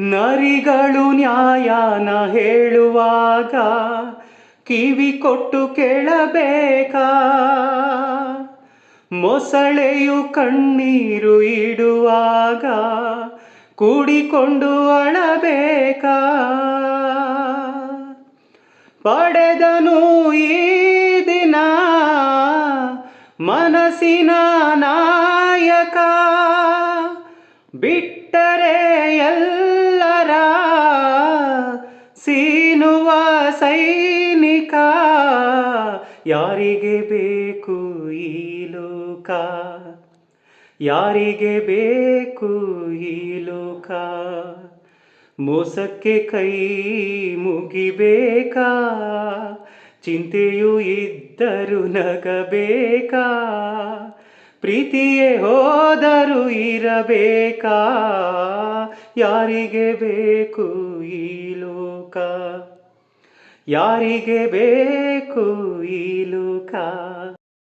ನರಿಗಳು ನ್ಯಾಯನ ಹೇಳುವಾಗ ಕಿವಿ ಕೊಟ್ಟು ಕೇಳಬೇಕಾ. ಮೊಸಳೆಯು ಕಣ್ಣೀರು ಇಡುವಾಗ ಕೂಡಿಕೊಂಡು ಅಳಬೇಕಾ. ಪಡೆದನು ಈ ದಿನ ಮನಸ್ಸಿನ ನಾಯಕ ಬಿಟ್ಟರೆ ಎಲ್ಲರ ಸೈನಿಕ, ಯಾರಿಗೆ ಬೇಕು ಈ ಲೋಕ? ಯಾರಿಗೆ ಬೇಕು ಈ ಲೋಕ? ಮೋಸಕ್ಕೆ ಕೈ ಮುಗಿಬೇಕಾ? ಚಿಂತೆಯು ಇದ್ದರು ನಗಬೇಕಾ? ಪ್ರೀತಿಯೇ ಹೋದರು ಇರಬೇಕಾ? ಯಾರಿಗೆ ಬೇಕು ಈ ಲೋಕ? ಯಾರಿಗೆ ಬೇಕು ಈ ಲೋಕ?